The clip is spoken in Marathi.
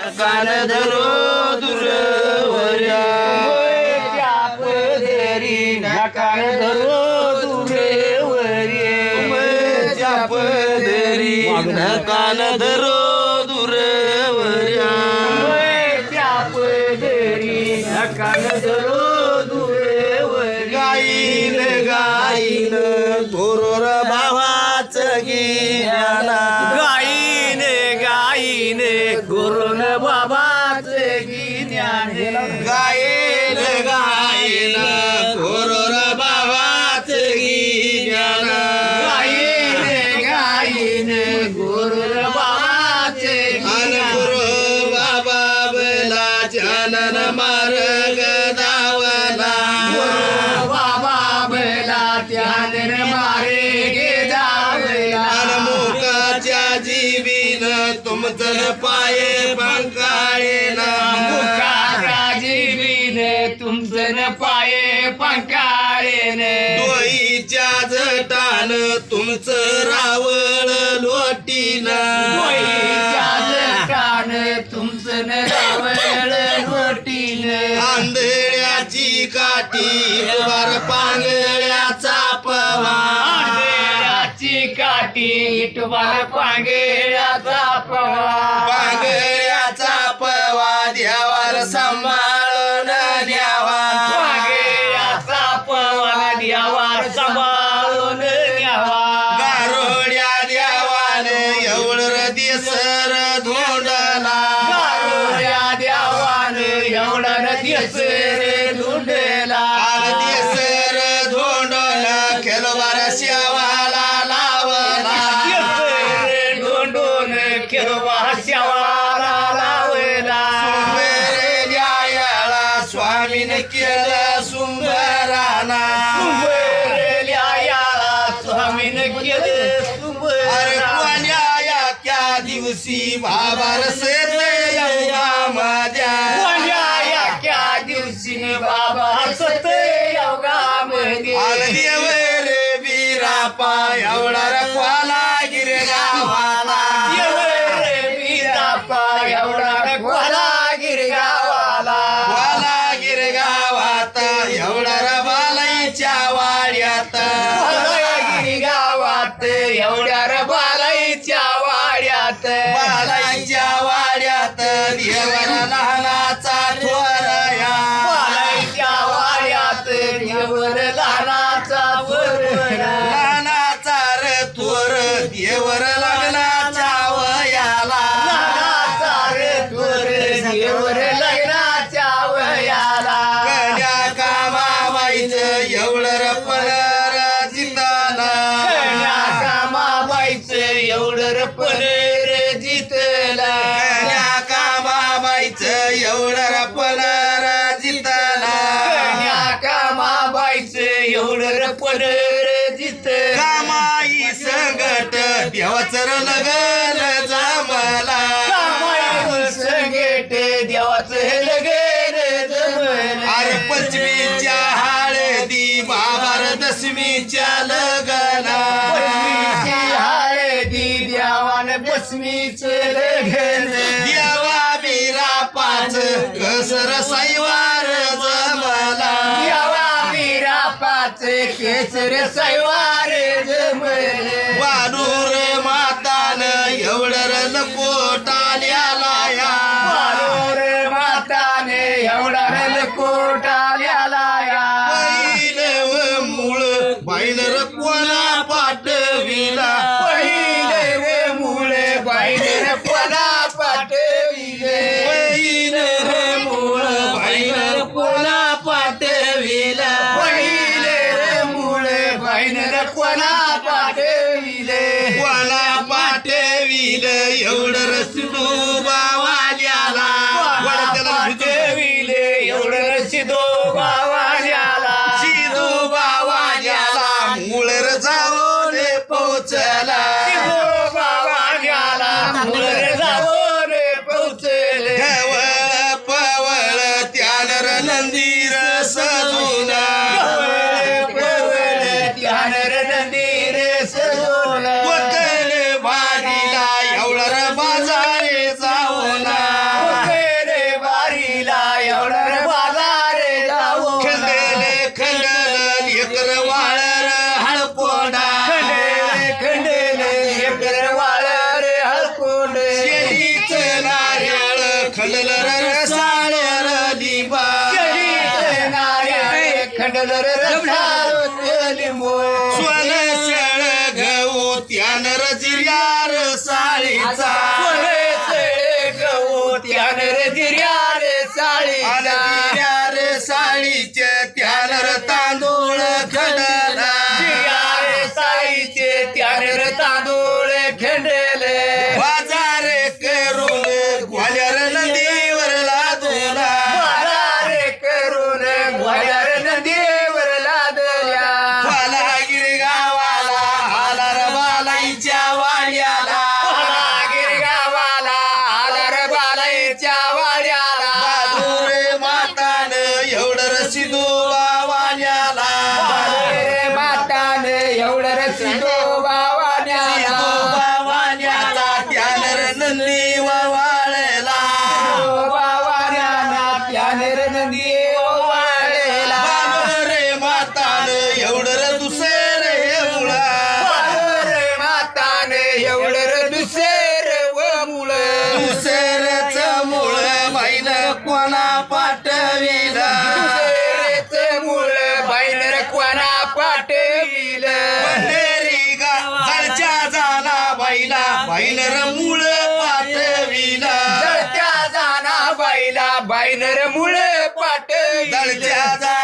कान धरो दुरवर्या। कान धरो दुरवर्या पदरी कान धरो मार्ग दावला अन मुखाच्या जीवीन तुमचं पाये पंकाळे ना जीवीन तुमचं पाये पंकाळे दोईच्या जटान तुमचं रावळ लोटीन. जटान तुमचं रावळ लोटीन. आंधळ्याची काठी वर पांगळ्याचा पवा ची काठी इटवार पांगेळ्याचा पवा पांगेळ्याचा पवा देवार सांभाळून द्यावा. पांगेळ्याचा पवा देवार सांभाळून द्यावा. गारोड्या देवान एवढं दिसर धोंडला. गारोड्या देवान एवढं दिसर अरे कोण्या त्या दिवशी बाबा रसेल योगामध्या कोण्या त्या दिवशी बाबा सत योगामध्ये देव रे वीरापा एवढा रखवाला गिरगावाला देव रे एवढा रखवाला गिरगावाला वाला गिरगावात एवढा रपणर जित कामाई संगट देवाचं लगन जमला. कामाई संगट देवाचं लगन जमला. अरे पंचमीच्या हळदी बाबार दशमीच्या लगना हळदी देवान दशमीच लगन. देवा बिरा पाच कसर सैवार पाच केसर सैवार वानूर मातान एवढं लकोटाल्याला या. वानूर माताने एवढा लकोटाल्याला 안 아, 되거든. त्यान रचिल्यार साळीचा. যাওয়া बाईनर मुळ पाठविला. दळत्या जाना बाईला बाईनर मुळ पाठविला. दळत्या जा